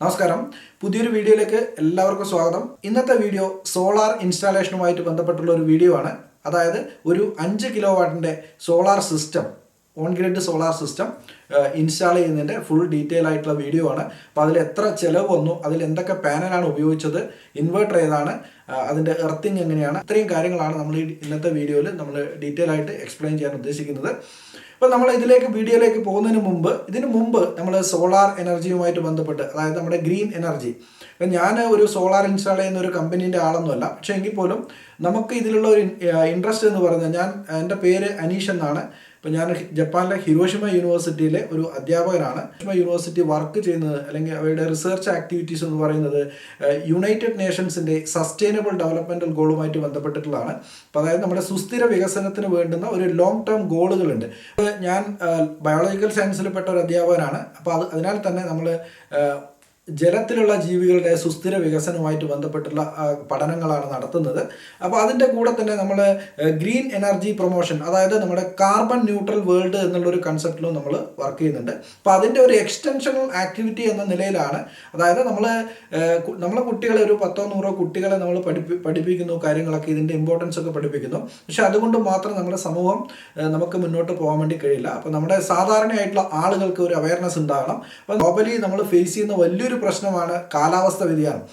നമസ്കാരം. പുതിയൊരു വീഡിയോയിലേക്ക് എല്ലാവർക്കും സ്വാഗതം. ഇന്നത്തെ വീഡിയോ സോളാർ ഇൻസ്റ്റാളേഷനുമായിട്ട് ബന്ധപ്പെട്ടുള്ള ഒരു വീഡിയോ ആണ് അതായത് ഒരു അഞ്ച് kilo വാട്ടിന്റെ solar system on grid solar system install ചെയ്യുന്നതിന്റെ ഫുൾ ഡീറ്റെയിൽ ആയിട്ടുള്ള വീഡിയോ ആണ്. അപ്പോൾ അതിൽ എത്ര ചിലവ് വന്നു അതിൽ എന്തൊക്കെ പാനലാണ് ഉപയോഗിച്ചത് ഇൻവേർട്ടർ ഏതാണ് അതിന്റെ എർത്തിങ് എങ്ങനെയാണ് ഇത്രയും കാര്യങ്ങളാണ് നമ്മൾ ഇന്നത്തെ വീഡിയോയിൽ നമ്മൾ ഡീറ്റെയിൽ ആയിട്ട് എക്സ്പ്ലെയിൻ ചെയ്യാൻ ഉദ്ദേശിക്കുന്നത്. അപ്പോൾ നമ്മൾ ഇതിലേക്ക് വീഡിയോയിലേക്ക് പോകുന്നതിന് മുമ്പ് ഇതിന് മുമ്പ് നമ്മൾ സോളാർ എനർജിയുമായിട്ട് ബന്ധപ്പെട്ട് അതായത് നമ്മുടെ ഗ്രീൻ എനർജി. ഇപ്പം ഞാൻ ഒരു സോളാർ ഇൻസ്റ്റാൾ ചെയ്യുന്ന ഒരു കമ്പനീന്റെ ആളൊന്നുമല്ല പക്ഷേ എങ്കിൽ പോലും നമുക്ക് ഇതിലുള്ള ഒരു ഇൻട്രസ്റ്റ് എന്ന് പറഞ്ഞാൽ ഞാൻ എന്റെ പേര് അനീഷ് എന്നാണ്. ഇപ്പം ഞാൻ ജപ്പാനിലെ ഹിരോഷിമ യൂണിവേഴ്സിറ്റിയിലെ ഒരു അധ്യാപകനാണ്. ഹിരോഷിമ യൂണിവേഴ്സിറ്റി വർക്ക് ചെയ്യുന്നത് അല്ലെങ്കിൽ അവരുടെ റിസർച്ച് ആക്ടിവിറ്റീസ് എന്ന് പറയുന്നത് യുണൈറ്റഡ് നേഷൻസിന്റെ സസ്റ്റൈനബിൾ ഡെവലപ്മെന്റൽ ഗോളുമായിട്ട് ബന്ധപ്പെട്ടിട്ടുള്ളതാണ്. അപ്പോൾ അതായത് നമ്മുടെ സുസ്ഥിര വികസനത്തിന് വേണ്ടുന്ന ഒരു ലോങ് ടേം ഗോളുകളുണ്ട് ഞാൻ ബയോളജിക്കൽ സയൻസിൽ പെട്ട ഒരു അധ്യാപകനാണ്. അപ്പോൾ അത് അതിനാൽ തന്നെ നമ്മൾ ജലത്തിലുള്ള ജീവികളുടെ സുസ്ഥിര വികസനവുമായിട്ട് ബന്ധപ്പെട്ടുള്ള പഠനങ്ങളാണ് നടത്തുന്നത്. അപ്പോൾ അതിന്റെ കൂടെ തന്നെ നമ്മൾ ഗ്രീൻ എനർജി പ്രൊമോഷൻ അതായത് നമ്മുടെ കാർബൺ ന്യൂട്രൽ വേൾഡ് എന്നുള്ളൊരു കൺസെപ്റ്റിലും നമ്മൾ വർക്ക് ചെയ്യുന്നുണ്ട്. അപ്പോൾ അതിന്റെ ഒരു എക്സ്റ്റൻഷണൽ ആക്ടിവിറ്റി എന്ന നിലയിലാണ്. അതായത് നമ്മൾ നമ്മളെ കുട്ടികളെ ഒരു പത്തോ നൂറോ കുട്ടികളെ നമ്മൾ പഠിപ്പി പഠിപ്പിക്കുന്നു കാര്യങ്ങളൊക്കെ ഇതിന്റെ ഇമ്പോർട്ടൻസ് ഒക്കെ പഠിപ്പിക്കുന്നു. പക്ഷെ അതുകൊണ്ട് മാത്രം നമ്മുടെ സമൂഹം നമുക്ക് മുന്നോട്ട് പോകാൻ വേണ്ടി കഴിയില്ല. അപ്പോൾ നമ്മുടെ സാധാരണയായിട്ടുള്ള ആളുകൾക്ക് ഒരു അവയർനെസ് ഉണ്ടാകണം. അപ്പോൾ ഗ്ലോബലി നമ്മൾ ഫേസ് ചെയ്യുന്ന വലിയൊരു പ്രശ്നമാണ് കാലാവസ്ഥ വ്യതിയാനം.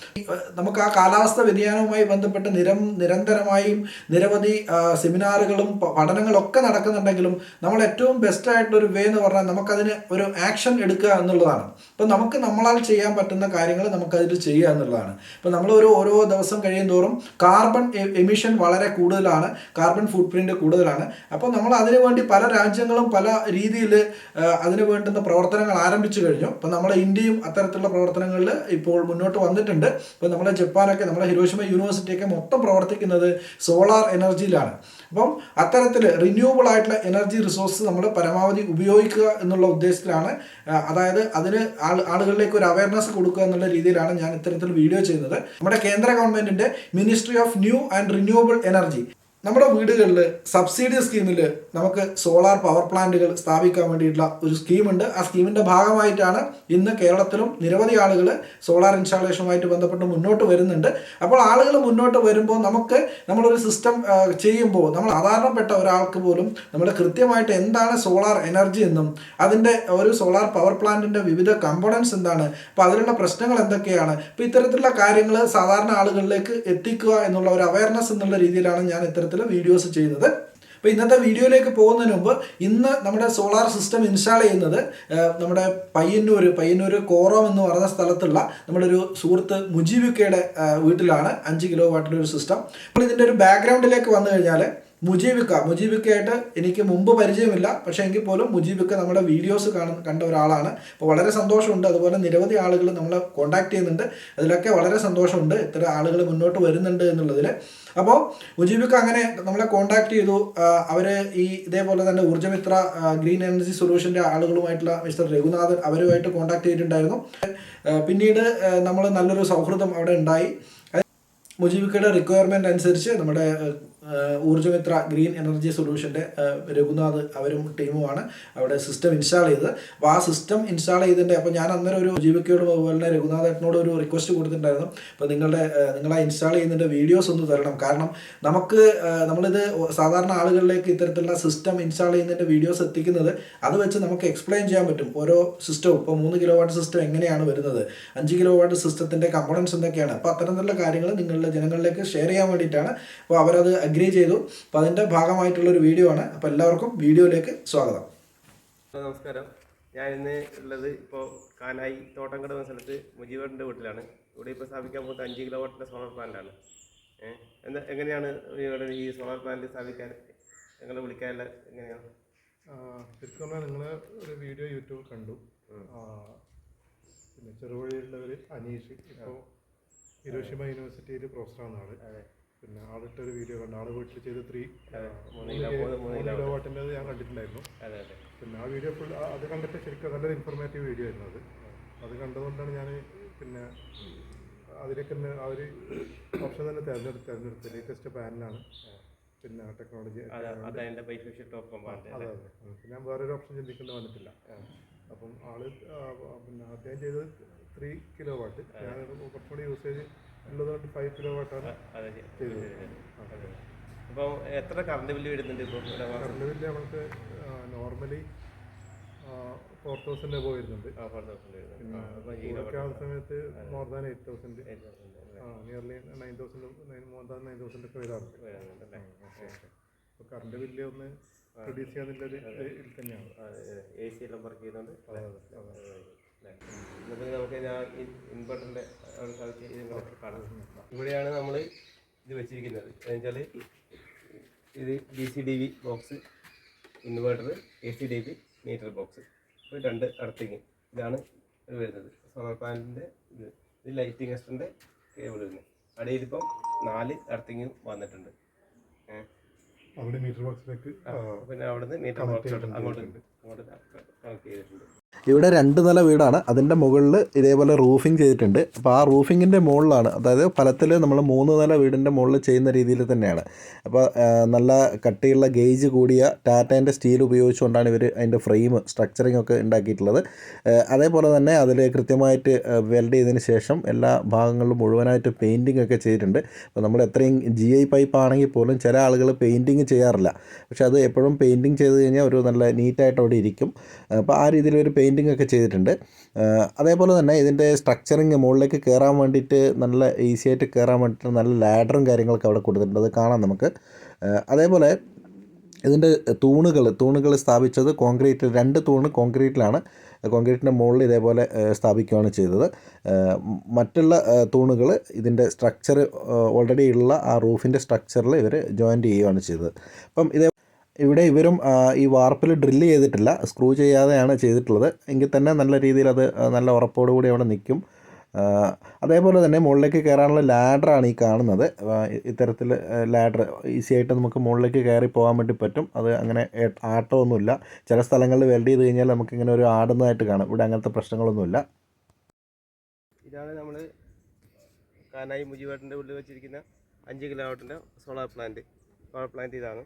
നമുക്ക് ആ കാലാവസ്ഥ വ്യതിയാനവുമായി ബന്ധപ്പെട്ട് നിരം നിരന്തരമായും നിരവധി സെമിനാറുകളും പഠനങ്ങളും പഠനങ്ങളൊക്കെ നടക്കുന്നുണ്ടെങ്കിലും നമ്മൾ ഏറ്റവും ബെസ്റ്റ് ആയിട്ടുള്ള ഒരു വേ എന്ന് പറഞ്ഞാൽ നമുക്കതിന് ഒരു ആക്ഷൻ എടുക്കുക എന്നുള്ളതാണ്. ഇപ്പം നമുക്ക് നമ്മളാൽ ചെയ്യാൻ പറ്റുന്ന കാര്യങ്ങൾ നമുക്കതിൽ ചെയ്യുക എന്നുള്ളതാണ്. ഇപ്പം നമ്മൾ ഒരു ഓരോ ദിവസം കഴിയും തോറും കാർബൺ എമിഷൻ വളരെ കൂടുതലാണ്. കാർബൺ ഫുട് പ്രിന്റ് കൂടുതലാണ്. അപ്പോൾ നമ്മൾ അതിനു വേണ്ടി പല രാജ്യങ്ങളും പല രീതിയിൽ അതിന് വേണ്ടുന്ന പ്രവർത്തനങ്ങൾ ആരംഭിച്ചു കഴിഞ്ഞു. അപ്പം നമ്മുടെ ഇന്ത്യയും അത്തരത്തിലുള്ള പ്രവർത്തനങ്ങളിൽ ഇപ്പോൾ മുന്നോട്ട് വന്നിട്ടുണ്ട്. ഇപ്പോൾ നമ്മളെ ജപ്പാനൊക്കെ നമ്മളെ ഹിരോഷിമ യൂണിവേഴ്സിറ്റിയൊക്കെ മൊത്തം പ്രവർത്തിക്കുന്നത് സോളാർ എനർജിയിലാണ്. അപ്പം അത്തരത്തിൽ റിന്യൂവബിൾ ആയിട്ടുള്ള എനർജി റിസോഴ്സ് നമ്മൾ പരമാവധി ഉപയോഗിക്കുക എന്നുള്ള ഉദ്ദേശത്തിലാണ്. അതായത് അതിന് ആളുകളിലേക്ക് ഒരു അവയർനെസ് കൊടുക്കുക എന്നുള്ള രീതിയിലാണ് ഞാൻ ഇത്തരത്തിൽ വീഡിയോ ചെയ്യുന്നത്. നമ്മുടെ കേന്ദ്ര ഗവൺമെന്റിന്റെ ministry of new and renewable energy നമ്മുടെ വീടുകളിൽ സബ്സിഡി സ്കീമിൽ നമുക്ക് സോളാർ പവർ പ്ലാന്റുകൾ സ്ഥാപിക്കാൻ വേണ്ടിയിട്ടുള്ള ഒരു സ്കീമുണ്ട്. ആ സ്കീമിന്റെ ഭാഗമായിട്ടാണ് ഇന്ന് കേരളത്തിലും നിരവധി ആളുകൾ സോളാർ ഇൻസ്റ്റാളേഷനുമായിട്ട് ബന്ധപ്പെട്ട് മുന്നോട്ട് വരുന്നുണ്ട്. അപ്പോൾ ആളുകൾ മുന്നോട്ട് വരുമ്പോൾ നമുക്ക് നമ്മളൊരു സിസ്റ്റം ചെയ്യുമ്പോൾ നമ്മൾ സാധാരണപ്പെട്ട ഒരാൾക്ക് പോലും നമ്മൾ കൃത്യമായിട്ട് എന്താണ് സോളാർ എനർജി എന്നും അതിന്റെ ഒരു സോളാർ പവർ പ്ലാന്റിന്റെ വിവിധ കമ്പോണൻസ് എന്താണ് അപ്പോൾ അതിലുള്ള പ്രശ്നങ്ങൾ എന്തൊക്കെയാണ് ഇപ്പോൾ ഇത്തരത്തിലുള്ള കാര്യങ്ങൾ സാധാരണ ആളുകളിലേക്ക് എത്തിക്കുക എന്നുള്ള ഒരു അവയർനെസ് എന്നുള്ള രീതിയിലാണ് ഞാൻ ഇത്തരത്തിൽ വീഡിയോസ് ചെയ്യുന്നത്. അപ്പോൾ ഇന്നത്തെ വീഡിയോയിലേക്ക് പോകുന്നതിന് മുമ്പ് ഇന്ന് നമ്മുടെ സോളാർ സിസ്റ്റം ഇൻസ്റ്റാൾ ചെയ്യുന്നത് നമ്മുടെ പയ്യന്നൂർ പയ്യന്നൂർ കോറം എന്ന് പറയുന്ന സ്ഥലത്തുള്ള നമ്മുടെ ഒരു സുഹൃത്ത് മുജീബിക്കയുടെ വീട്ടിലാണ് അഞ്ച് കിലോ വാട്ടിന്റെ ഒരു സിസ്റ്റം അപ്പോൾ ഇതിന്റെ ഒരു ബാക്ക്ഗ്രൗണ്ടിലേക്ക് വന്നു കഴിഞ്ഞാൽ മുജീബിക്ക. മുജീബിക്കയായിട്ട് എനിക്ക് മുമ്പ് പരിചയമില്ല. പക്ഷേ എങ്കിൽ പോലും മുജീബിക്ക നമ്മുടെ വീഡിയോസ് കാണുന്ന കണ്ട ഒരാളാണ്. അപ്പോൾ വളരെ സന്തോഷമുണ്ട്. അതുപോലെ നിരവധി ആളുകൾ നമ്മളെ കോൺടാക്ട് ചെയ്യുന്നുണ്ട്. അതിലൊക്കെ വളരെ സന്തോഷമുണ്ട്. ഇത്ര ആളുകൾ മുന്നോട്ട് വരുന്നുണ്ട് എന്നുള്ളതിൽ. അപ്പോൾ മുജീബിക്ക അങ്ങനെ നമ്മളെ കോൺടാക്ട് ചെയ്തു. അവർ ഈ ഇതേപോലെ തന്നെ ഊർജമിത്ര ഗ്രീൻ എനർജി സൊല്യൂഷന്റെ ആളുകളുമായിട്ടുള്ള മിസ്റ്റർ രഘുനാഥൻ അവരുമായിട്ട് കോൺടാക്ട് ചെയ്തിട്ടുണ്ടായിരുന്നു. പിന്നീട് നമ്മൾ നല്ലൊരു സൗഹൃദം അവിടെ ഉണ്ടായി. മുജീബിക്കയുടെ റിക്വയർമെന്റ് അനുസരിച്ച് നമ്മുടെ ഊർജമിത്ര ഗ്രീൻ എനർജി സൊല്യൂഷന്റെ രഘുനാഥ് അവരും ടീമുമാണ് അവിടെ സിസ്റ്റം ഇൻസ്റ്റാൾ ചെയ്തത്. അപ്പോൾ ആ സിസ്റ്റം ഇൻസ്റ്റാൾ ചെയ്തതിന്റെ അപ്പോൾ ഞാൻ അന്നേരം ഒരു ജീവിക്കയോടും അതുപോലെ തന്നെ രഘുനാഥ് ഏട്ടനോട് ഒരു റിക്വസ്റ്റ് കൊടുത്തിട്ടുണ്ടായിരുന്നു. അപ്പോൾ നിങ്ങളുടെ നിങ്ങളാ ഇൻസ്റ്റാൾ ചെയ്യുന്നതിന്റെ വീഡിയോസ് ഒന്ന് തരണം. കാരണം നമുക്ക് നമ്മളിത് സാധാരണ ആളുകളിലേക്ക് ഇത്തരത്തിലുള്ള സിസ്റ്റം ഇൻസ്റ്റാൾ ചെയ്യുന്നതിന്റെ വീഡിയോസ് എത്തിക്കുന്നത് അത് വെച്ച് നമുക്ക് എക്സ്പ്ലെയിൻ ചെയ്യാൻ പറ്റും. ഓരോ സിസ്റ്റവും ഇപ്പോൾ മൂന്ന് കിലോ വാട്ട് സിസ്റ്റം എങ്ങനെയാണ് വരുന്നത്? അഞ്ച് കിലോ വാട്ട് സിസ്റ്റത്തിന്റെ കമ്പോണൻസ് എന്തൊക്കെയാണ്? അപ്പോൾ അത്തരത്തിലുള്ള കാര്യങ്ങൾ നിങ്ങളുടെ ജനങ്ങളിലേക്ക് ഷെയർ ചെയ്യാൻ വേണ്ടിയിട്ടാണ്. അപ്പോൾ അവരത് അഗ്രി ചെയ്തു. അപ്പോൾ അതിന്റെ ഭാഗമായിട്ടുള്ള ഒരു വീഡിയോ ആണ്. അപ്പോൾ എല്ലാവർക്കും വീഡിയോയിലേക്ക് സ്വാഗതം. നമസ്കാരം. ഞാൻ ഇന്ന് ഉള്ളത് ഇപ്പോൾ കാനായി തോട്ടംകട എന്ന സ്ഥലത്ത് മുജീബറിന്റെ വീട്ടിലാണ്. ഇവിടെ ഇപ്പോൾ സ്ഥാപിക്കാൻ പോകുന്നത് അഞ്ച് കിലോ വാട്ടിന്റെ സോളാർ പ്ലാന്റാണ് ഏഹ് എന്താ എങ്ങനെയാണ് ഇവിടെ ഈ സോളാർ പ്ലാന്റ് സ്ഥാപിക്കാൻ? നിങ്ങളെ വിളിക്കാനുള്ള എങ്ങനെയാണ്? ശരിക്കും പറഞ്ഞാൽ നിങ്ങൾ ഒരു വീഡിയോ യൂട്യൂബിൽ കണ്ടു. പിന്നെ ചെറുവഴിയുള്ളവർ അനീഷ് ഇപ്പോൾ ഹിരോഷിമ യൂണിവേഴ്സിറ്റിയിൽ പ്രൊഫസറാണ് ആൾ. പിന്നെ ആളിട്ട ഒരു വീഡിയോ കണ്ടു. ആൾ വീട്ടിൽ ചെയ്ത് ത്രീ കിലോ വാട്ടിന്റെ ഞാൻ കണ്ടിട്ടുണ്ടായിരുന്നു. പിന്നെ ആ വീഡിയോ ഫുൾ അത് കണ്ടിട്ട് ശരിക്കും നല്ലൊരു ഇൻഫോർമേറ്റീവ് വീഡിയോ ആയിരുന്നു അത്. അത്. കണ്ടതുകൊണ്ടാണ് ഞാൻ പിന്നെ അതിലേക്ക് തന്നെ ആ ഒരു ഓപ്ഷൻ തന്നെ തിരഞ്ഞെടുത്ത് തിരഞ്ഞെടുത്ത്. ലേറ്റസ്റ്റ് പാനലാണ് പിന്നെ ടെക്നോളജി അതെ ഞാൻ വേറൊരു ഓപ്ഷൻ ചിന്തിക്കേണ്ടി വന്നിട്ടില്ല. അപ്പം ആൾ പിന്നെ അദ്ദേഹം ചെയ്തത് ത്രീ കിലോ വാട്ട് ഞാൻ കുറച്ചുകൂടി യൂസേജ് ഉള്ളതുകൊണ്ട് ഫൈവ് കിലോ വാട്ടാണ്. അപ്പം എത്ര കറണ്ട് ബില്ല് വരുന്നുണ്ട് ഇപ്പോൾ? കറണ്ട് ബില്ല് നമുക്ക് നോർമലി ഫോർ തൗസൻഡ് എബോ വരുന്നുണ്ട്. ആവുന്ന സമയത്ത് more than eight thousand? Nearly nine thousand more than nine thousand ഒക്കെ വരാറുണ്ട്. അപ്പോൾ കറണ്ട് ബില്ല് ഒന്ന് റെഡ്യൂസ് ചെയ്യാൻ ഇതിൽ തന്നെയാണ്. എ സി എല്ലാം വർക്ക് ചെയ്യുന്നുണ്ട്. എന്നിട്ട് നമുക്ക് കാണാം ഇവിടെയാണ് നമ്മൾ ഇത് വെച്ചിരിക്കുന്നത്. എന്നുവെച്ചാൽ ഇത് D C D V box inverter A C D V meter box ഇപ്പോൾ രണ്ട് അടുത്തേക്ക് ഇതാണ് ഇത് വരുന്നത്. സോളാർ പാനലിന്റെ ഇത്. ഇത് ലൈറ്റിംഗ് എസ്റ്റിന്റെ കേബിൾ വരുന്നത്. അടിയിലിപ്പം നാല് അടുത്തേക്ക് വന്നിട്ടുണ്ട്. അവിടെ മീറ്റർ ബോക്സിലേക്ക് പിന്നെ അവിടുന്ന് മീറ്റർ ബോക്സ് അങ്ങോട്ട് അങ്ങോട്ട് കണക്ട് ചെയ്തിട്ടുണ്ട്. ഇവിടെ രണ്ട് നില വീടാണ്. അതിന്റെ മുകളിൽ ഇതേപോലെ റൂഫിംഗ് ചെയ്തിട്ടുണ്ട്. അപ്പോൾ ആ റൂഫിങ്ങിന്റെ മുകളിലാണ്. അതായത് ഫലത്തിൽ നമ്മൾ മൂന്ന് നില വീടിന്റെ മുകളിൽ ചെയ്യുന്ന രീതിയിൽ തന്നെയാണ്. അപ്പോൾ നല്ല കട്ടിയുള്ള ഗേജ് കൂടിയ ടാറ്റേന്റെ സ്റ്റീൽ ഉപയോഗിച്ചുകൊണ്ടാണ് ഇവർ അതിന്റെ ഫ്രെയിം സ്ട്രക്ചറിങ് ഒക്കെ ഉണ്ടാക്കിയിട്ടുള്ളത്. അതേപോലെ തന്നെ അതിൽ കൃത്യമായിട്ട് വെൽഡ് ചെയ്തതിന് ശേഷം എല്ലാ ഭാഗങ്ങളിലും മുഴുവനായിട്ട് പെയിന്റിംഗ് ഒക്കെ ചെയ്തിട്ടുണ്ട്. അപ്പോൾ നമ്മൾ എത്രയും ജി ഐ പൈപ്പ് ആണെങ്കിൽ പോലും ചില ആളുകൾ പെയിന്റിങ് ചെയ്യാറില്ല. പക്ഷേ അത് എപ്പോഴും പെയിന്റിങ് ചെയ്ത് കഴിഞ്ഞാൽ ഒരു നല്ല നീറ്റായിട്ട് അവിടെ ഇരിക്കും. അപ്പോൾ ആ രീതിയിൽ ഒരു പെയിന്റിംഗ് ഒക്കെ ചെയ്തിട്ടുണ്ട്. അതേപോലെ തന്നെ ഇതിന്റെ സ്ട്രക്ചറിങ് മുകളിലേക്ക് കയറാൻ വേണ്ടിയിട്ട് നല്ല ഈസി ആയിട്ട് കയറാൻ വേണ്ടിയിട്ട് നല്ല ലാഡറും കാര്യങ്ങളൊക്കെ അവിടെ കൊടുത്തിട്ടുണ്ട്. അത് കാണാം നമുക്ക്. അതേപോലെ ഇതിന്റെ തൂണുകൾ തൂണുകൾ സ്ഥാപിച്ചത് കോൺക്രീറ്റ് രണ്ട് തൂണ് കോൺക്രീറ്റിലാണ്. കോൺക്രീറ്റിന്റെ മുകളിൽ ഇതേപോലെ സ്ഥാപിക്കുകയാണ് ചെയ്തത്. മറ്റുള്ള തൂണുകൾ ഇതിന്റെ സ്ട്രക്ചർ ഓൾറെഡി ഉള്ള ആ റൂഫിന്റെ സ്ട്രക്ചറിൽ ഇവർ ജോയിന്റ് ചെയ്യുകയാണ് ചെയ്തത്. അപ്പം ഇതേ ഇവിടെ ഇവരും ഈ വാർപ്പിൽ ഡ്രില്ല് ചെയ്തിട്ടില്ല. സ്ക്രൂ ചെയ്യാതെയാണ് ചെയ്തിട്ടുള്ളത്. എങ്കിൽ തന്നെ നല്ല രീതിയിൽ അത് നല്ല ഉറപ്പോടുകൂടി അവിടെ നിൽക്കും. അതേപോലെ തന്നെ മുകളിലേക്ക് കയറാനുള്ള ലാഡറാണ് ഈ കാണുന്നത്. ഇത്തരത്തിൽ ലാഡർ ഈസി ആയിട്ട് നമുക്ക് മുകളിലേക്ക് കയറി പോകാൻ വേണ്ടി പറ്റും. അത് അങ്ങനെ ആട്ടമൊന്നുമില്ല ചില സ്ഥലങ്ങളിൽ വെൽഡ് ചെയ്ത് കഴിഞ്ഞാൽ നമുക്കിങ്ങനെ ഒരു ആടുന്നതായിട്ട് കാണും. ഇവിടെ അങ്ങനത്തെ പ്രശ്നങ്ങളൊന്നുമില്ല ഇതാണ് നമ്മൾ കാനായി മുജിവേട്ടന്റെ ഉള്ളിൽ വെച്ചിരിക്കുന്ന അഞ്ച് കിലോ വാട്ടിന്റെ സോളാർ പ്ലാന്റ് പവർ പ്ലാന്റ് ഇതാണ്.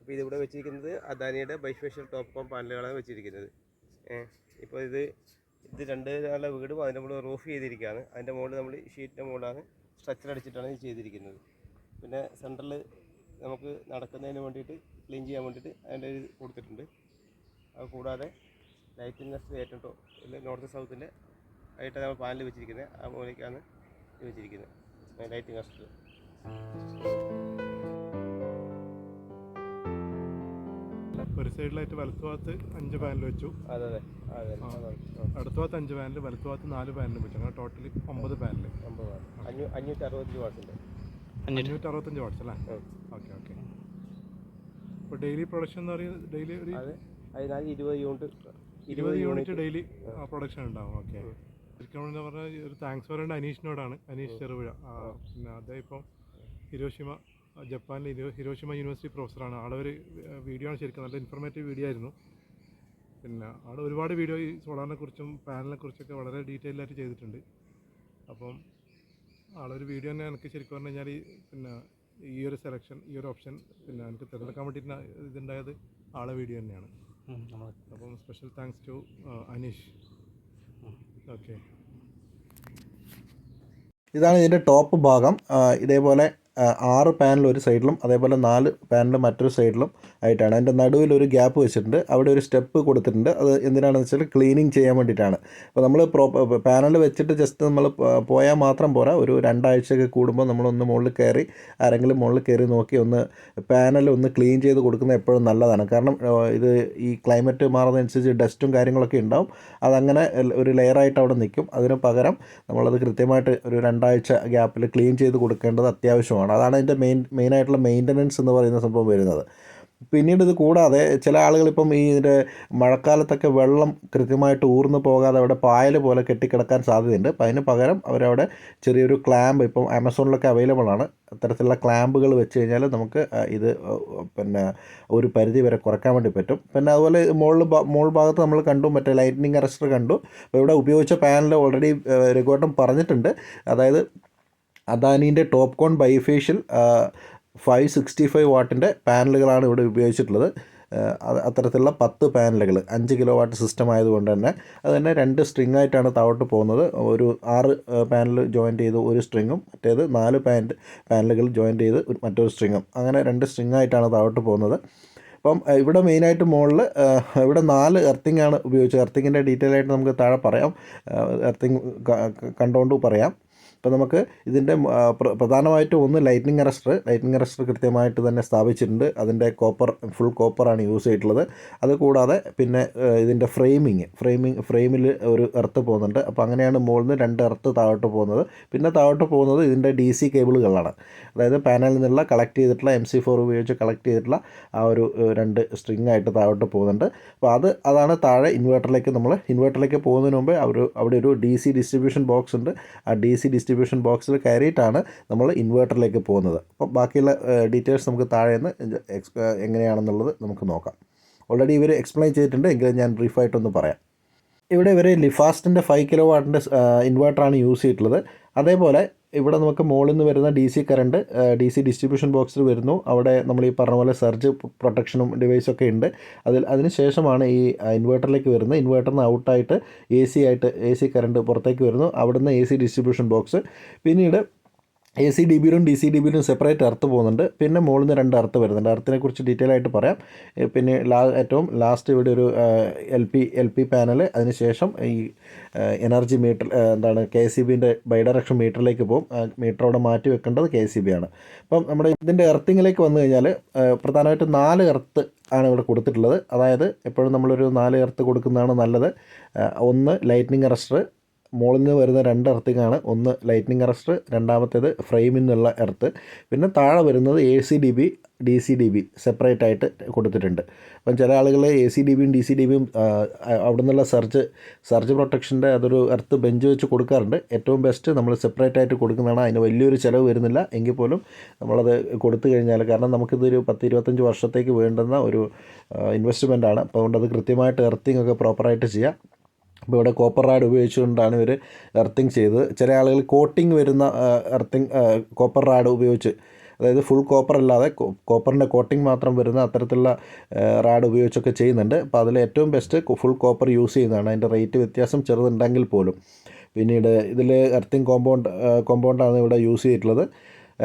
അപ്പോൾ ഇതിവിടെ വെച്ചിരിക്കുന്നത് അദാനിയുടെ ബൈഫേഷ്യൽ ടോപ്പ് കോം പാനലുകളാണ് വെച്ചിരിക്കുന്നത്. ഇപ്പോൾ ഇത് ഇത് രണ്ട് നല്ല വീടും അതിന്റെ മുകളിൽ റൂഫ് ചെയ്തിരിക്കുകയാണ്. അതിന്റെ മുകളിൽ നമ്മൾ ഷീറ്റിന്റെ മുകളിലാണ് സ്ട്രക്ചർ അടിച്ചിട്ടാണ് ഇത് ചെയ്തിരിക്കുന്നത്. പിന്നെ സെന്ററിൽ നമുക്ക് നടക്കുന്നതിന് വേണ്ടിയിട്ട് ക്ലീൻ ചെയ്യാൻ വേണ്ടിയിട്ട് അതിന്റെ ഇത് കൊടുത്തിട്ടുണ്ട്. അത് കൂടാതെ ലൈറ്റിംഗ് നെസ്റ്റ് ഏറ്റവും നോർത്ത് സൗത്തിന്റെ ആയിട്ട് നമ്മൾ പാനൽ വെച്ചിരിക്കുന്നത്. ആ മൂലയ്ക്കാണ് വെച്ചിരിക്കുന്നത്. ലൈറ്റിംഗ് നെസ്റ്റ് ഒരു സൈഡിലായിട്ട് വലത്തു ഭാഗത്ത് അഞ്ച് പാനൽ വെച്ചു. അതെ അതെ. അതെ. അടുത്ത ഭാഗത്ത് അഞ്ച് പാനൽ വലത്തു ഭാഗത്ത് നാല് പാനൽ വെച്ചു. അങ്ങനെ ടോട്ടലി ഒമ്പത് പാനൽ അഞ്ഞൂറ്റി അറുപത്തഞ്ച് വാട്സിന്റെ അഞ്ഞൂറ്റി അറുപത്തഞ്ച് വാട്ട്സ് അല്ലേ? Okay okay. ഇപ്പോൾ ഡെയിലി പ്രൊഡക്ഷൻ എന്ന് പറയുന്നത് ഡെയിലി ഒരു അതിനാൽ ഇരുപത് യൂണിറ്റ് ഇരുപത് യൂണിറ്റ് ഡെയിലി പ്രൊഡക്ഷൻ ഉണ്ടാവും. ഓക്കെ. ശരിക്കും പറഞ്ഞാൽ ഒരു താങ്ക്സ് പറയേണ്ട അനീഷിനോടാണ്. അനീഷ് ചെറുപുഴ. പിന്നെ അദ്ദേഹം ഇപ്പം ഹിരോഷിമ ജപ്പാനിലെ ഹിരോ ഹിരോഷിമ യൂണിവേഴ്സിറ്റി പ്രൊഫസറാണ്. ആളെ ഒരു വീഡിയോ ആണ് ശരിക്കും നല്ല ഇൻഫർമേറ്റീവ് വീഡിയോ ആയിരുന്നു. പിന്നെ ആൾ ഒരുപാട് വീഡിയോ ഈ സോളാറിനെ കുറിച്ചും പാനലിനെ കുറിച്ചൊക്കെ വളരെ ഡീറ്റെയിൽ ആയിട്ട് ചെയ്തിട്ടുണ്ട്. അപ്പം ആളൊരു വീഡിയോ തന്നെ എനിക്ക് ശരിക്കും പറഞ്ഞു കഴിഞ്ഞാൽ ഈ പിന്നെ ഈ ഒരു സെലക്ഷൻ ഈ ഒരു ഓപ്ഷൻ പിന്നെ എനിക്ക് തിരഞ്ഞെടുക്കാൻ വേണ്ടിയിട്ട് ഇതുണ്ടായത് ആളെ വീഡിയോ തന്നെയാണ്. അപ്പം special thanks to Anish. Okay ഇതാണ് ഇതിന്റെ ടോപ്പ് ഭാഗം. ഇതേപോലെ ആറ് പാനൽ ഒരു സൈഡിലും അതേപോലെ നാല് പാനൽ മറ്റൊരു സൈഡിലും ആയിട്ടാണ്. അതിന്റെ നടുവിൽ ഒരു ഗ്യാപ്പ് വെച്ചിട്ടുണ്ട്. അവിടെ ഒരു സ്റ്റെപ്പ് കൊടുത്തിട്ടുണ്ട്. അത് എന്തിനാണെന്ന് വെച്ചാൽ ക്ലീനിങ് ചെയ്യാൻ വേണ്ടിയിട്ടാണ്. അപ്പോൾ നമ്മൾ പ്രോ പാനൽ വെച്ചിട്ട് ജസ്റ്റ് നമ്മൾ പോയാൽ മാത്രം പോരാ. ഒരു രണ്ടാഴ്ചയൊക്കെ കൂടുമ്പോൾ നമ്മളൊന്ന് മുകളിൽ കയറി ആരെങ്കിലും മുകളിൽ കയറി നോക്കി ഒന്ന് പാനൽ ഒന്ന് ക്ലീൻ ചെയ്ത് കൊടുക്കുന്നത് എപ്പോഴും നല്ലതാണ്. കാരണം ഇത് ഈ ക്ലൈമറ്റ് മാറുന്നതനുസരിച്ച് ഡസ്റ്റും കാര്യങ്ങളൊക്കെ ഉണ്ടാവും. അതങ്ങനെ ഒരു ലെയറായിട്ട് അവിടെ നിൽക്കും. അതിന് പകരം നമ്മളത് കൃത്യമായിട്ട് ഒരു രണ്ടാഴ്ച ഗ്യാപ്പിൽ ക്ലീൻ ചെയ്ത് കൊടുക്കേണ്ടത് അത്യാവശ്യമാണ്. അതാണ് അതിന്റെ മെയിൻ മെയിനായിട്ടുള്ള മെയിന്റനൻസ് എന്ന് പറയുന്ന സംഭവം വരുന്നത്. പിന്നീട് ഇത് കൂടാതെ ചില ആളുകൾ ഇപ്പം ഈ ഇതിന്റെ മഴക്കാലത്തൊക്കെ വെള്ളം കൃത്യമായിട്ട് ഊർന്നു പോകാതെ അവിടെ പായൽ പോലെ കെട്ടിക്കിടക്കാൻ സാധ്യതയുണ്ട്. അപ്പം അതിന് പകരം അവരവിടെ ചെറിയൊരു ക്ലാമ്പ് ഇപ്പം ആമസോണിലൊക്കെ അവൈലബിൾ ആണ്. അത്തരത്തിലുള്ള ക്ലാമ്പുകൾ വെച്ച് കഴിഞ്ഞാൽ നമുക്ക് ഇത് പിന്നെ ഒരു പരിധി വരെ കുറയ്ക്കാൻ വേണ്ടി പറ്റും. പിന്നെ അതുപോലെ മുകളിൽ മോൾ ഭാഗത്ത് നമ്മൾ കണ്ടു മറ്റേ ലൈറ്റ്നിങ് അറസ്റ്റർ കണ്ടു. അപ്പോൾ ഇവിടെ ഉപയോഗിച്ച പാനൽ ഓൾറെഡി രഘുവട്ടം പറഞ്ഞിട്ടുണ്ട്. അതായത് അദാനീന്റെ TOPCon bifacial five sixty five വാട്ടിന്റെ പാനലുകളാണ് ഇവിടെ ഉപയോഗിച്ചിട്ടുള്ളത്. അത് അത്തരത്തിലുള്ള പത്ത് പാനലുകൾ അഞ്ച് കിലോ വാട്ട് സിസ്റ്റം ആയതുകൊണ്ട് തന്നെ അത് തന്നെ രണ്ട് സ്ട്രിങ് ആയിട്ടാണ് താഴോട്ട് പോകുന്നത്. ഒരു ആറ് പാനൽ ജോയിന്റ് ചെയ്ത് ഒരു സ്ട്രിങ്ങും മറ്റേത് നാല് പാന്റ് പാനലുകൾ ജോയിന്റ് ചെയ്ത് മറ്റൊരു സ്ട്രിങ്ങും അങ്ങനെ രണ്ട് സ്ട്രിങ് ആയിട്ടാണ് താഴോട്ട് പോകുന്നത്. അപ്പം ഇവിടെ മെയിനായിട്ട് മുകളിൽ ഇവിടെ നാല് എർത്തിങ്ങാണ് ഉപയോഗിച്ചത്. എർത്തിങ്ങിന്റെ ഡീറ്റെയിൽ ആയിട്ട് നമുക്ക് താഴെ പറയാം. എർത്തിങ് കണ്ടുകൊണ്ട് പറയാം. അപ്പോൾ നമുക്ക് ഇതിന്റെ പ്രധാനമായിട്ടും ഒന്ന് ലൈറ്റ്നിങ് അറസ്റ്റർ ലൈറ്റ്നിങ് അറസ്റ്റർ കൃത്യമായിട്ട് തന്നെ സ്ഥാപിച്ചിട്ടുണ്ട്. അതിന്റെ കോപ്പർ ഫുൾ കോപ്പറാണ് യൂസ് ചെയ്തിട്ടുള്ളത്. അത് കൂടാതെ പിന്നെ ഇതിന്റെ ഫ്രെയിമിങ് ഫ്രെയിമിങ് ഫ്രെയിമിൽ ഒരു എർത്ത് പോകുന്നുണ്ട്. അപ്പോൾ അങ്ങനെയാണ് മുകളിൽ നിന്ന് രണ്ട് എർത്ത് താഴോട്ട് പോകുന്നത്. പിന്നെ താഴോട്ട് പോകുന്നത് ഇതിന്റെ ഡി സി കേബിളുകളാണ് അതായത് പാനലിൽ നിന്നുള്ള കളക്ട് ചെയ്തിട്ടുള്ള എം സി ഫോർ ഉപയോഗിച്ച് കളക്ട് ചെയ്തിട്ടുള്ള ആ ഒരു രണ്ട് സ്ട്രിങ് ആയിട്ട് താഴോട്ട് പോകുന്നുണ്ട്. അപ്പോൾ അത് അതാണ് താഴെ ഇൻവേർട്ടറിലേക്ക് നമ്മൾ ഇൻവേർട്ടറിലേക്ക് പോകുന്നതിന് മുമ്പ് അവർ അവിടെ ഒരു ഡി സി ഡിസ്ട്രിബ്യൂഷൻ ബോക്സ് ഉണ്ട്. ആ ഡി സി ഡിസ്ട്രിബ്യൂഷൻ ബോക്സിൽ കയറിയിട്ടാണ് നമ്മൾ ഇൻവേർട്ടറിലേക്ക് പോകുന്നത്. അപ്പോൾ ബാക്കിയുള്ള ഡീറ്റെയിൽസ് നമുക്ക് താഴെ നിന്ന് എങ്ങനെയാണെന്നുള്ളത് നമുക്ക് നോക്കാം. ഓൾറെഡി ഇവർ എക്സ്പ്ലെയിൻ ചെയ്തിട്ടുണ്ട് എങ്കിലും ഞാൻ ബ്രീഫായിട്ടൊന്ന് പറയാം. ഇവിടെ ഇവർ ലിഫാസ്റ്റിന്റെ ഫൈവ് കിലോ വാട്ടിന്റെ ഇൻവേർട്ടറാണ് യൂസ് ചെയ്തിട്ടുള്ളത്. അതേപോലെ ഇവിടെ നമുക്ക് മുകളിൽ നിന്ന് വരുന്ന D C current D C distribution ബോക്സിൽ വരുന്നു. അവിടെ നമ്മൾ ഈ പറഞ്ഞ പോലെ സർജ് പ്രൊട്ടക്ഷനും ഡിവൈസൊക്കെ ഉണ്ട്. അതിൽ ശേഷമാണ് ഈ ഇൻവേർട്ടറിലേക്ക് വരുന്നത്. ഇൻവേർട്ടറിന് ഔട്ടായിട്ട് എ സി ആയിട്ട് എ സി കറണ്ട് പുറത്തേക്ക് വരുന്നു. അവിടുന്ന് എ സി ഡിസ്ട്രിബ്യൂഷൻ ബോക്സ് പിന്നീട് എ സി ഡി ബിയിലും ഡി സി ഡി ബിയിലും സെപ്പറേറ്റ് എർത്ത് പോകുന്നുണ്ട്. പിന്നെ മുകളിൽ നിന്ന് രണ്ട് എർത്ത് വരുന്നുണ്ട്. എർത്തിനെ കുറിച്ച് ഡീറ്റെയിൽ ആയിട്ട് പറയാം. പിന്നെ ലാ ഏറ്റവും ലാസ്റ്റ് ഇവിടെ ഒരു L P L P panel അതിനുശേഷം ഈ എനർജി മീറ്റർ എന്താണ് കെ സി ബിന്റെ ബൈഡയറക്ഷൻ മീറ്ററിലേക്ക് പോകും. മീറ്റർ അവിടെ മാറ്റി വെക്കേണ്ടത് കെ സി ബി ആണ്. അപ്പം നമ്മുടെ ഇതിന്റെ എർത്തിങ്ങിലേക്ക് വന്നു കഴിഞ്ഞാൽ പ്രധാനമായിട്ടും നാല് എർത്ത് ആണ് ഇവിടെ കൊടുത്തിട്ടുള്ളത്. അതായത് എപ്പോഴും നമ്മളൊരു നാല് എർത്ത് കൊടുക്കുന്നതാണ് നല്ലത്. ഒന്ന് ലൈറ്റ്നിങ് അറസ്റ്റർ മുകളിൽ നിന്ന് വരുന്ന രണ്ട് എർത്തിങ്ങാണ്. ഒന്ന് ലൈറ്റ്നിങ് അറസ്റ്റർ രണ്ടാമത്തേത് ഫ്രെയിമിൽ നിന്നുള്ള എർത്ത്. പിന്നെ താഴെ വരുന്നത് A C D B D C D B separate ആയിട്ട് കൊടുത്തിട്ടുണ്ട്. അപ്പം ചില ആളുകൾ എ സി ഡി ബിയും ഡി സി ഡി ബിയും അവിടെ നിന്നുള്ള സർജ് സർജ് പ്രൊട്ടക്ഷന്റെ അതൊരു എർത്ത് ബെഞ്ച് വെച്ച് കൊടുക്കാറുണ്ട്. ഏറ്റവും ബെസ്റ്റ് നമ്മൾ സെപ്പറേറ്റ് ആയിട്ട് കൊടുക്കുന്നതാണ്. അതിന് വലിയൊരു ചിലവ് വരുന്നില്ല. എങ്കിൽ പോലും നമ്മളത് കൊടുത്തു കഴിഞ്ഞാൽ കാരണം നമുക്കിതൊരു പത്ത് ഇരുപത്തഞ്ച് വർഷത്തേക്ക് വേണ്ടുന്ന ഒരു ഇൻവെസ്റ്റ്മെന്റ് ആണ്. അപ്പോൾ അതുകൊണ്ട് അത് കൃത്യമായിട്ട് എർത്തിങ് ഒക്കെ പ്രോപ്പറായിട്ട് ചെയ്യാം. അപ്പോൾ ഇവിടെ കോപ്പർ റാഡ് ഉപയോഗിച്ചുകൊണ്ടാണ് ഇവർ എർത്തിങ് ചെയ്തത്. ചില ആളുകൾ കോട്ടിങ് വരുന്ന എർത്തിങ് കോപ്പർ റാഡ് ഉപയോഗിച്ച് അതായത് ഫുൾ കോപ്പർ അല്ലാതെ കോപ്പറിന്റെ കോട്ടിങ് മാത്രം വരുന്ന അത്തരത്തിലുള്ള റാഡ് ഉപയോഗിച്ചൊക്കെ ചെയ്യുന്നുണ്ട്. അപ്പോൾ അതിൽ ഏറ്റവും ബെസ്റ്റ് ഫുൾ കോപ്പർ യൂസ് ചെയ്യുന്നതാണ്. അതിന്റെ റേറ്റ് വ്യത്യാസം ചെറുതുണ്ടെങ്കിൽ പോലും. പിന്നീട് ഇതിൽ എർത്തിങ് കോമ്പൗണ്ട് കോമ്പൗണ്ടാണ് ഇവിടെ യൂസ് ചെയ്തിട്ടുള്ളത്.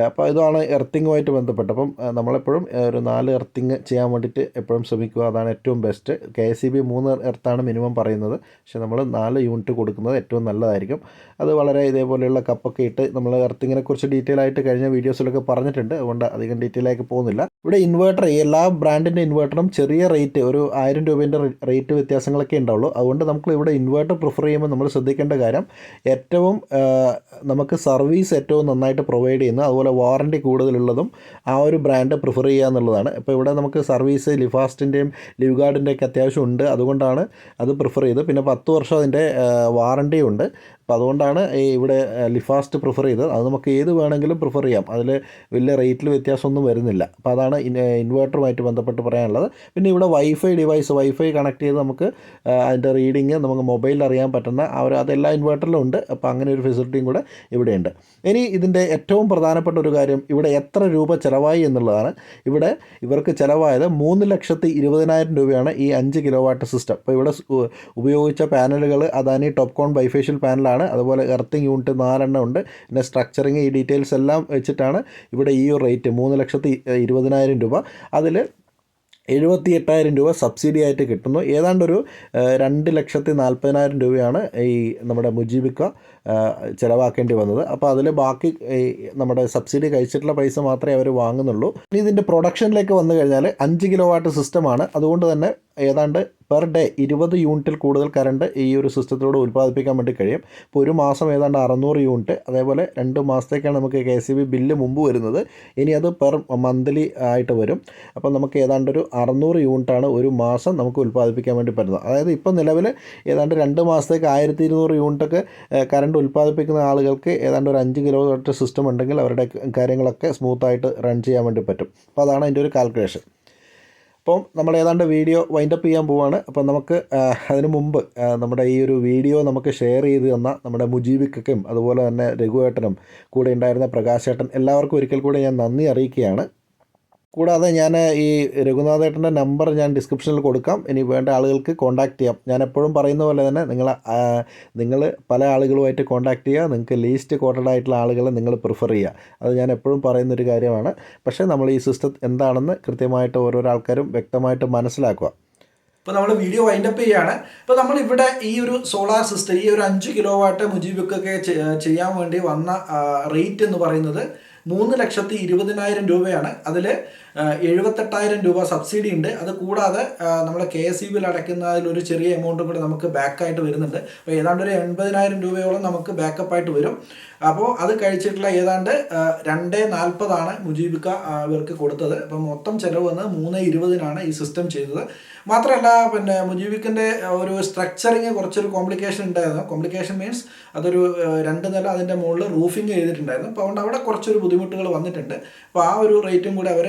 അപ്പോൾ ഇതാണ് എർത്തിങ്ങുമായിട്ട് ബന്ധപ്പെട്ട് അപ്പം നമ്മളെപ്പോഴും ഒരു നാല് എർത്തിങ് ചെയ്യാൻ വേണ്ടിയിട്ട് എപ്പോഴും ശ്രമിക്കുക. അതാണ് ഏറ്റവും best K S C B മൂന്ന് എർത്താണ് മിനിമം പറയുന്നത്. പക്ഷേ നമ്മൾ നാല് യൂണിറ്റ് കൊടുക്കുന്നത് ഏറ്റവും നല്ലതായിരിക്കും. അത് വളരെ ഇതേപോലെയുള്ള കപ്പൊക്കെ ഇട്ട് നമ്മൾ എർത്തിങ്ങിനെ കുറിച്ച് ഡീറ്റെയിൽ ആയിട്ട് കഴിഞ്ഞ വീഡിയോസിലൊക്കെ പറഞ്ഞിട്ടുണ്ട്. അതുകൊണ്ട് അധികം ഡീറ്റെയിൽ ആയിട്ട് പോകുന്നില്ല. ഇവിടെ ഇൻവേർട്ടർ എല്ലാ ബ്രാൻഡിന്റെ ഇൻവേർട്ടറും ചെറിയ റേറ്റ് ഒരു ആയിരം രൂപേന്റെ റേറ്റ് വ്യത്യാസങ്ങളൊക്കെ ഉണ്ടാവുള്ളൂ. അതുകൊണ്ട് നമുക്ക് ഇവിടെ ഇൻവേർട്ടർ പ്രിഫർ ചെയ്യുമ്പോൾ നമ്മൾ ശ്രദ്ധിക്കേണ്ട കാര്യം ഏറ്റവും നമുക്ക് സർവീസ് ഏറ്റവും നന്നായിട്ട് പ്രൊവൈഡ് ചെയ്യുന്ന അതുപോലെ വാറണ്ടി കൂടുതലുള്ളതും ആ ഒരു ബ്രാൻഡ് പ്രിഫർ ചെയ്യുക എന്നുള്ളതാണ്. ഇപ്പോൾ ഇവിടെ നമുക്ക് സർവീസ് ലിഫാസ്റ്റിന്റെയും ലിവ് ഗാർഡിന്റെയൊക്കെ അത്യാവശ്യം ഉണ്ട്. അതുകൊണ്ടാണ് അത് പ്രിഫർ ചെയ്ത് പിന്നെ പത്ത് വർഷം അതിന്റെ വാറണ്ടിയും ഉണ്ട്. അപ്പോൾ അതുകൊണ്ടാണ് ഇവിടെ ലിഫാസ്റ്റ് പ്രിഫർ ചെയ്തത്. അത് നമുക്ക് ഏത് വേണമെങ്കിലും പ്രിഫർ ചെയ്യാം. അതിൽ വലിയ റേറ്റിൽ വ്യത്യാസമൊന്നും വരുന്നില്ല. അപ്പോൾ അതാണ് ഇൻവേർട്ടറുമായിട്ട് ബന്ധപ്പെട്ട് പറയാനുള്ളത്. പിന്നെ ഇവിടെ വൈഫൈ ഡിവൈസ് വൈഫൈ കണക്ട് ചെയ്ത് നമുക്ക് അതിന്റെ റീഡിങ് നമുക്ക് മൊബൈലിൽ അറിയാൻ പറ്റുന്ന അവർ അതെല്ലാ ഇൻവേർട്ടറിലും ഉണ്ട്. അപ്പോൾ അങ്ങനെ ഒരു ഫെസിലിറ്റിയും കൂടെ ഇവിടെയുണ്ട്. ഇനി ഇതിന്റെ ഏറ്റവും പ്രധാനപ്പെട്ട ഒരു കാര്യം ഇവിടെ എത്ര രൂപ ചിലവായി എന്നുള്ളതാണ്. ഇവിടെ ഇവർക്ക് ചിലവായത് മൂന്ന് ലക്ഷത്തി ഇരുപതിനായിരം രൂപയാണ് ഈ അഞ്ച് കിലോ വാട്ട് സിസ്റ്റം. അപ്പോൾ ഇവിടെ ഉപയോഗിച്ച പാനലുകൾ അദാനി ടോപ്കോൺ ബൈഫേഷ്യൽ പാനലാണ്. അതുപോലെ എർത്തിങ് യൂണിറ്റ് നാലെണ്ണം ഉണ്ട്. പിന്നെ സ്ട്രക്ചറിങ് ഈ ഡീറ്റെയിൽസ് എല്ലാം വെച്ചിട്ടാണ് ഇവിടെ ഈ ഒരു റേറ്റ് മൂന്ന് ലക്ഷത്തി ഇരുപതിനായിരം രൂപ. അതിൽ എഴുപത്തി എട്ടായിരം രൂപ സബ്സിഡി ആയിട്ട് കിട്ടുന്നു. ഏതാണ്ട് ഒരു ഏഹ്, രണ്ട് ലക്ഷത്തി നാൽപ്പതിനായിരം രൂപയാണ് ഈ നമ്മുടെ മുജീബിക്ക ചിലവാക്കേണ്ടി വന്നത്. അപ്പോൾ അതിൽ ബാക്കി നമ്മുടെ സബ്സിഡി കഴിച്ചിട്ടുള്ള പൈസ മാത്രമേ അവർ വാങ്ങുന്നുള്ളൂ. ഇനി ഇതിന്റെ പ്രൊഡക്ഷനിലേക്ക് വന്നു കഴിഞ്ഞാൽ അഞ്ച് കിലോ വാട്ട് സിസ്റ്റമാണ് അതുകൊണ്ട് തന്നെ ഏതാണ്ട് പെർ ഡേ ഇരുപത് യൂണിറ്റിൽ കൂടുതൽ കറണ്ട് ഈ ഒരു സിസ്റ്റത്തിലൂടെ ഉൽപ്പാദിപ്പിക്കാൻ വേണ്ടി കഴിയും. ഇപ്പോൾ ഒരു മാസം ഏതാണ്ട് അറുന്നൂറ് യൂണിറ്റ് അതേപോലെ രണ്ട് മാസത്തേക്കാണ് നമുക്ക് കെ സി ബി ബില്ല് മുമ്പ് വരുന്നത്. ഇനി അത് പെർ മന്ത്ലി ആയിട്ട് വരും. അപ്പോൾ നമുക്ക് ഏതാണ്ട് ഒരു അറുന്നൂറ് യൂണിറ്റാണ് ഒരു മാസം നമുക്ക് ഉൽപ്പാദിപ്പിക്കാൻ വേണ്ടി പറ്റുന്നത്. അതായത് ഇപ്പോൾ നിലവിൽ ഏതാണ്ട് രണ്ട് മാസത്തേക്ക് ആയിരത്തി ഇരുന്നൂറ് യൂണിറ്റൊക്കെ കറണ്ട് ഉൽപ്പാദിപ്പിക്കുന്ന ആളുകൾക്ക് ഏതാണ്ട് ഒരു അഞ്ച് കിലോ വാട്ട് സിസ്റ്റം ഉണ്ടെങ്കിൽ അവരുടെ കാര്യങ്ങളൊക്കെ സ്മൂത്തായിട്ട് റൺ ചെയ്യാൻ വേണ്ടി പറ്റും. അപ്പോൾ അതാണ് അതിന്റെ ഒരു കാൽക്കുലേഷൻ അപ്പം നമ്മൾ ഏതാണ്ട് വീഡിയോ വൈൻഡപ്പ് ചെയ്യാൻ പോവാണ്. അപ്പം നമുക്ക് അതിനു മുമ്പ് നമ്മുടെ ഈ ഒരു വീഡിയോ നമുക്ക് ഷെയർ ചെയ്ത് തന്ന നമ്മുടെ മുജീബിക്കും അതുപോലെ തന്നെ രഘുവേട്ടനും കൂടെ ഉണ്ടായിരുന്ന പ്രകാശേട്ടൻ എല്ലാവർക്കും ഒരിക്കൽ കൂടെ ഞാൻ നന്ദി അറിയിക്കുകയാണ്. കൂടാതെ ഞാൻ ഈ രഘുനാഥേട്ടന്റെ നമ്പർ ഞാൻ ഡിസ്ക്രിപ്ഷനിൽ കൊടുക്കാം. ഇനി വേണ്ട ആളുകൾക്ക് കോൺടാക്ട് ചെയ്യാം. ഞാൻ എപ്പോഴും പറയുന്ന പോലെ തന്നെ നിങ്ങൾ നിങ്ങൾ പല ആളുകളുമായിട്ട് കോൺടാക്ട് ചെയ്യുക. നിങ്ങൾക്ക് ലീസ്റ്റ് കോട്ടഡ് ആയിട്ടുള്ള ആളുകളെ നിങ്ങൾ പ്രിഫർ ചെയ്യുക. അത് ഞാൻ എപ്പോഴും പറയുന്നൊരു കാര്യമാണ്. പക്ഷേ നമ്മൾ ഈ സിസ്റ്റം എന്താണെന്ന് കൃത്യമായിട്ട് ഓരോരോ ആൾക്കാരും വ്യക്തമായിട്ട് മനസ്സിലാക്കുക. ഇപ്പോൾ നമ്മൾ വീഡിയോ വൈൻഡപ്പ് ചെയ്യാണ്. ഇപ്പോൾ നമ്മൾ ഇവിടെ ഈ ഒരു സോളാർ സിസ്റ്റം ഈ ഒരു അഞ്ച് കിലോ വാട്ട് മുജീബിക്കൊക്കെ ചെയ്യാൻ വേണ്ടി വന്ന റേറ്റ് എന്ന് പറയുന്നത് മൂന്ന് ലക്ഷത്തി ഇരുപതിനായിരം രൂപയാണ്. അതിൽ എഴുപത്തെട്ടായിരം രൂപ സബ്സിഡി ഉണ്ട്. അത് കൂടാതെ നമ്മുടെ കെ എസ് ഇ ബിൽ അടയ്ക്കുന്നതിൽ ഒരു ചെറിയ എമൗണ്ടും കൂടെ നമുക്ക് ബാക്കായിട്ട് വരുന്നുണ്ട്. അപ്പോൾ ഏതാണ്ട് ഒരു എൺപതിനായിരം രൂപയോളം നമുക്ക് ബാക്കപ്പ് ആയിട്ട് വരും. അപ്പോൾ അത് കഴിച്ചിട്ടുള്ള ഏതാണ്ട് രണ്ട് നാൽപ്പതാണ് മുജീബിക്ക ഇവർക്ക് കൊടുത്തത്. അപ്പം മൊത്തം ചിലവ് വന്ന് മൂന്ന് ഇരുപതിനാണ് ഈ സിസ്റ്റം ചെയ്തത്. മാത്രമല്ല പിന്നെ മുജീബിക്കിന്റെ ഒരു സ്ട്രക്ചറിങ് കുറച്ചൊരു കോംപ്ലിക്കേഷൻ ഉണ്ടായിരുന്നു. കോംപ്ലിക്കേഷൻ മീൻസ് അതൊരു രണ്ട് നില അതിന്റെ മുകളിൽ റൂഫിങ് ചെയ്തിട്ടുണ്ടായിരുന്നു. അപ്പോൾ അതുകൊണ്ട് അവിടെ കുറച്ചൊരു ബുദ്ധിമുട്ടുകൾ വന്നിട്ടുണ്ട്. അപ്പോൾ ആ ഒരു റേറ്റും കൂടി അവർ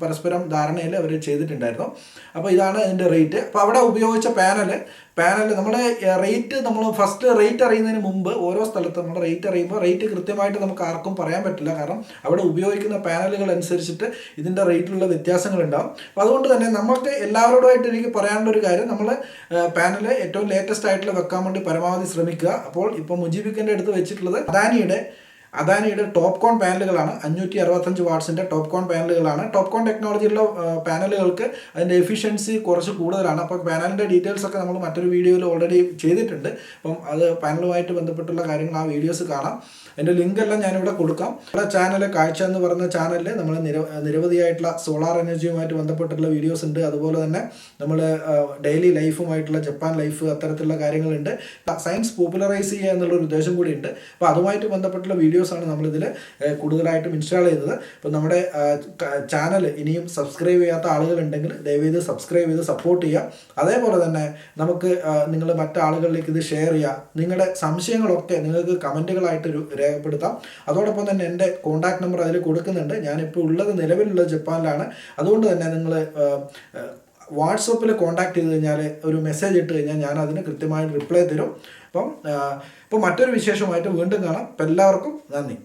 പരസ്പരം ധാരണയിൽ അവർ ചെയ്തിട്ടുണ്ടായിരുന്നു. അപ്പോൾ ഇതാണ് അതിന്റെ റേറ്റ് അപ്പോൾ അവിടെ ഉപയോഗിച്ച പാനൽ പാനൽ നമ്മുടെ റേറ്റ് നമ്മൾ ഫസ്റ്റ് റേറ്റ് അറിയുന്നതിന് മുമ്പ് ഓരോ സ്ഥലത്തും നമ്മൾ റേറ്റ് അറിയുമ്പോൾ റേറ്റ് കൃത്യമായിട്ട് നമുക്ക് ആർക്കും പറയാൻ പറ്റില്ല. കാരണം അവിടെ ഉപയോഗിക്കുന്ന പാനലുകൾ അനുസരിച്ചിട്ട് ഇതിന്റെ റേറ്റിലുള്ള വ്യത്യാസങ്ങൾ ഉണ്ടാവും അപ്പോൾ അതുകൊണ്ട് തന്നെ നമുക്ക് എല്ലാവരോടുമായിട്ട് എനിക്ക് പറയാനുള്ള ഒരു കാര്യം നമ്മൾ പാനൽ ഏറ്റവും ലേറ്റസ്റ്റ് ആയിട്ടുള്ള വെക്കാൻ വേണ്ടി പരമാവധി ശ്രമിക്കുക. അപ്പോൾ ഇപ്പോൾ മുജീബിക്കന്റെ അടുത്ത് വെച്ചിട്ടുള്ളത് അദാനിയുടെ അദാനിയുടെ ടോപ്പ് കോൺ പാനലുകളാണ്. അഞ്ഞൂറ്റി അറുപത്തഞ്ച് വാട്ട്സിന്റെ ടോപ്പ് കോൺ പാനലുകളാണ്. ടോപ്പ് കോൺ ടെക്നോളജിയുള്ള പാനലുകൾക്ക് അതിന്റെ എഫിഷ്യൻസി കുറച്ച് കൂടുതലാണ്. അപ്പോൾ പാനലിന്റെ ഡീറ്റെയിൽസ് ഒക്കെ നമ്മൾ മറ്റൊരു വീഡിയോയിൽ ഓൾറെഡി ചെയ്തിട്ടുണ്ട്. അപ്പം അത് പാനലുമായിട്ട് ബന്ധപ്പെട്ടുള്ള കാര്യങ്ങൾ ആ വീഡിയോസ് കാണാം. എന്റെ ലിങ്ക് എല്ലാം ഞാനിവിടെ കൊടുക്കാം. നമ്മുടെ ചാനൽ കാഴ്ച എന്ന് പറയുന്ന ചാനലിൽ നമ്മൾ നിര നിരവധിയായിട്ടുള്ള സോളാർ എനർജിയുമായിട്ട് ബന്ധപ്പെട്ടുള്ള വീഡിയോസ് ഉണ്ട്. അതുപോലെ തന്നെ നമ്മൾ ഡെയിലി ലൈഫുമായിട്ടുള്ള ജപ്പാൻ ലൈഫ് അത്തരത്തിലുള്ള കാര്യങ്ങളുണ്ട്. സയൻസ് പോപ്പുലറൈസ് ചെയ്യുക എന്നുള്ളൊരു ഉദ്ദേശം കൂടി ഉണ്ട് അപ്പോൾ അതുമായിട്ട് ബന്ധപ്പെട്ടുള്ള വീഡിയോസാണ് നമ്മളിതിൽ കൂടുതലായിട്ടും ഇൻസ്റ്റാൾ ചെയ്തത്. അപ്പോൾ നമ്മുടെ ചാനൽ ഇനിയും സബ്സ്ക്രൈബ് ചെയ്യാത്ത ആളുകളുണ്ടെങ്കിൽ ദയവേത് സബ്സ്ക്രൈബ് ചെയ്ത് സപ്പോർട്ട് ചെയ്യുക. അതേപോലെ തന്നെ നമുക്ക് നിങ്ങൾ മറ്റാളുകളിലേക്ക് ഇത് ഷെയർ ചെയ്യുക. നിങ്ങളുടെ സംശയങ്ങളൊക്കെ നിങ്ങൾക്ക് കമന്റുകളായിട്ട് രേഖപ്പെടുത്താം. അതോടൊപ്പം തന്നെ എന്റെ കോൺടാക്ട് നമ്പർ അതിൽ കൊടുക്കുന്നുണ്ട്. ഞാനിപ്പോൾ ഉള്ളത് നിലവിലുള്ള ജപ്പാനിലാണ്. അതുകൊണ്ട് തന്നെ നിങ്ങൾ വാട്സപ്പിൽ കോൺടാക്ട് ചെയ്ത് കഴിഞ്ഞാൽ ഒരു മെസ്സേജ് ഇട്ട് കഴിഞ്ഞാൽ ഞാൻ അതിന് കൃത്യമായി റിപ്ലൈ തരും. അപ്പം ഇപ്പോൾ മറ്റൊരു വിശേഷമായിട്ട് വീണ്ടും കാണാം. എല്ലാവർക്കും നന്ദി.